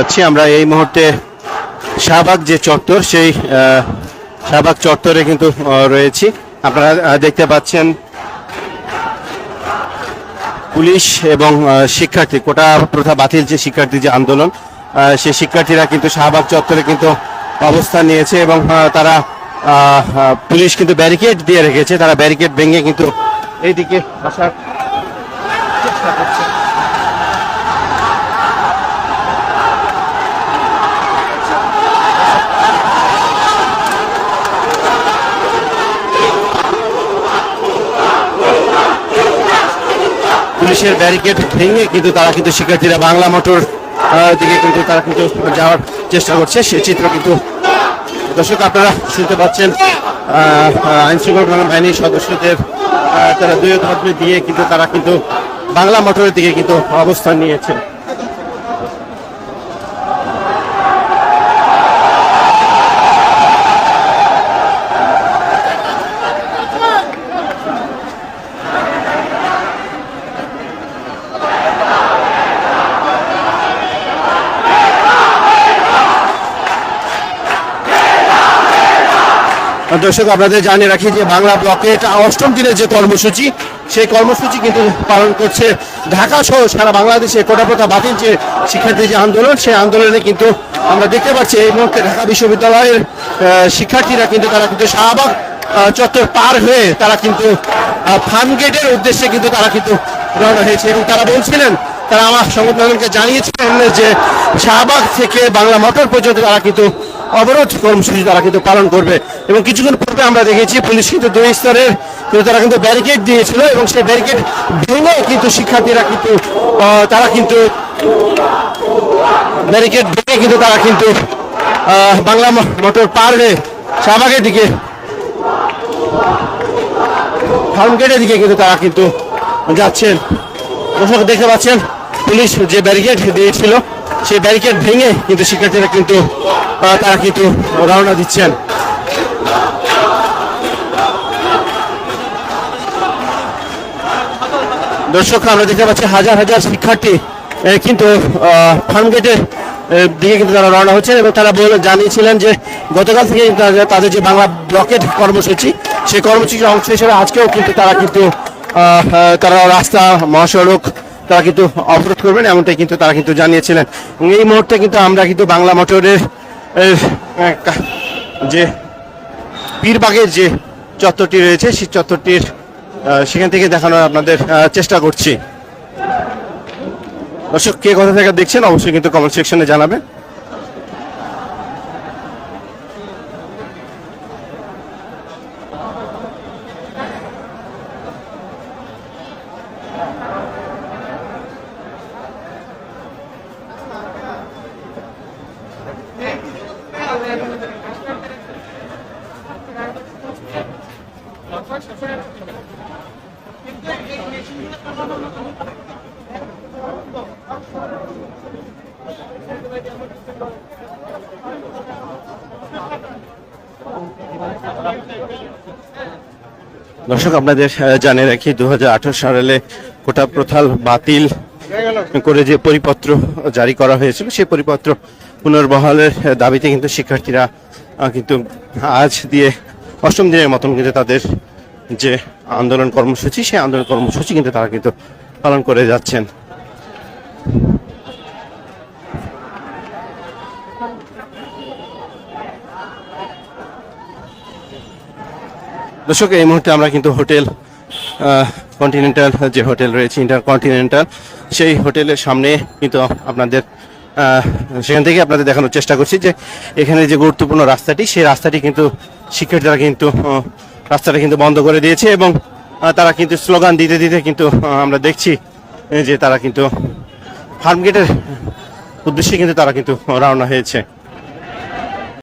আছি। আমরা এই মুহূর্তে শাহবাগ যে চত্বর, সেই শাহবাগ চত্বরে কিন্তু রয়েছি। আপনারা দেখতে পাচ্ছেন পুলিশ এবং শিক্ষার্থী, কোটা প্রথা বাতিল যে শিক্ষার্থী যে আন্দোলন সেই শিক্ষার্থীরা কিন্তু শাহবাগ চত্বরে কিন্তু অবস্থান নিয়েছে এবং তারা পুলিশ কিন্তু ব্যারিকেড দিয়ে রেখেছে। তারা ব্যারিকেড ভেঙে কিন্তু এইদিকে আসার পুলিশের ব্যারিকেড ভেঙে কিন্তু তারা কিন্তু শিক্ষার্থীরা বাংলা মোটর দিকে কিন্তু তারা কিন্তু যাওয়ার চেষ্টা করছে। সে চিত্র কিন্তু দর্শক আপনারা শুনতে পাচ্ছেন আইন শৃঙ্খলা বাহিনীর সদস্যদের তারা দুই ধর্মে দিয়ে কিন্তু তারা কিন্তু বাংলা মোটরের দিকে কিন্তু অবস্থান নিয়েছে। দর্শক, আপনাদের জানিয়ে রাখি যে বাংলা ব্লকে এটা অষ্টম দিনের যে কর্মসূচি, সেই কর্মসূচি কিন্তু পালন করছে ঢাকা সহ সারা বাংলাদেশে কোটাপোতা বাতিল যে শিক্ষার্থী যে আন্দোলন, সেই আন্দোলনে কিন্তু আমরা দেখতে পাচ্ছি এই মুহূর্তে ঢাকা বিশ্ববিদ্যালয়ের শিক্ষার্থীরা কিন্তু তারা কিন্তু শাহবাগ চত্বর পার হয়ে তারা কিন্তু ফার্ম গেটের উদ্দেশ্যে কিন্তু তারা কিন্তু রওনা হয়েছে এবং তারা বলছিলেন, তারা আমার সংগঠনকে জানিয়েছিলেন যে শাহবাগ থেকে বাংলা মোটর পর্যন্ত তারা কিন্তু অবরোধ কর্মসূচি তারা কিন্তু পালন করবে। এবং কিছুক্ষণ পূর্বে আমরা দেখেছি পুলিশ কিন্তু দুই স্তরের কিন্তু তারা কিন্তু ব্যারিকেড দিয়েছিল এবং সেই ব্যারিকেড ভেঙে কিন্তু শিক্ষার্থীরা কিন্তু তারা কিন্তু ব্যারিকেড ভেঙে কিন্তু তারা কিন্তু বাংলা মোটর পার হয়ে শাহবাগের দিকে, ফার্মগেটের দিকে কিন্তু তারা কিন্তু যাচ্ছেন। দর্শক দেখতে পাচ্ছেন, পুলিশ যে ব্যারিকেড দিয়েছিল সেই ব্যারিকেড ভেঙে কিন্তু শিক্ষার্থীরা কিন্তু তারা কিন্তু রওনা দিচ্ছেন। দর্শক, আমরা দেখতে পাচ্ছি হাজার হাজার শিক্ষার্থী কিন্তু ফার্মগেটের দিকে কিন্তু তারা রওনা হচ্ছেন এবং তারা জানিয়েছিলেন যে গতকাল থেকে তাদের- যে বাংলা ব্লকেট কর্মসূচি, সেই কর্মসূচির অংশ হিসেবে আজকেও কিন্তু তারা কিন্তু তারা রাস্তা, মহাসড়ক তারা কিন্তু অবরোধ করবেন, এমনটাই কিন্তু তারা কিন্তু জানিয়েছিলেন। এবং এই মুহূর্তে কিন্তু আমরা কিন্তু বাংলা মোটরের যে পীরবাগের যে চত্বরটি রয়েছে, সেই চত্বরটির সেখান থেকে দেখানোর আপনাদের চেষ্টা করছি। দর্শক, কে কথা থেকে দেখছেন, অবশ্যই কিন্তু কমেন্ট সেকশনে জানাবেন। দর্শক, আপনাদের জানিয়ে রাখি দু হাজার আঠারো সালে কোটা প্রথাল বাতিল করে যে পরিপত্র জারি করা হয়েছিল, সেই পরিপত্র পুনর্বহালের দাবিতে কিন্তু শিক্ষার্থীরা কিন্তু আজ দিয়ে অষ্টম দিনের মতন কিন্তু তাদের যে আন্দোলন কর্মসূচি, সেই আন্দোলন কর্মসূচি কিন্তু তারা কিন্তু পালন করে যাচ্ছেন। দর্শক, এই মুহূর্তে আমরা কিন্তু হোটেল কন্টিনেন্টাল যে হোটেল রয়েছে ইন্টার কন্টিনেন্টাল সেই হোটেলের সামনে কিন্তু আপনাদের সেখান থেকে আপনাদের দেখানোর চেষ্টা করছি যে এখানে যে গুরুত্বপূর্ণ রাস্তাটি, সেই রাস্তাটি কিন্তু শিক্ষার্থীরা কিন্তু রাস্তাটা কিন্তু বন্ধ করে দিয়েছে এবং তারা কিন্তু স্লোগান দিতে দিতে কিন্তু আমরা দেখছি যে তারা কিন্তু ফার্মগেটের উদ্দেশ্যে কিন্তু তারা কিন্তু রওনা হয়েছে।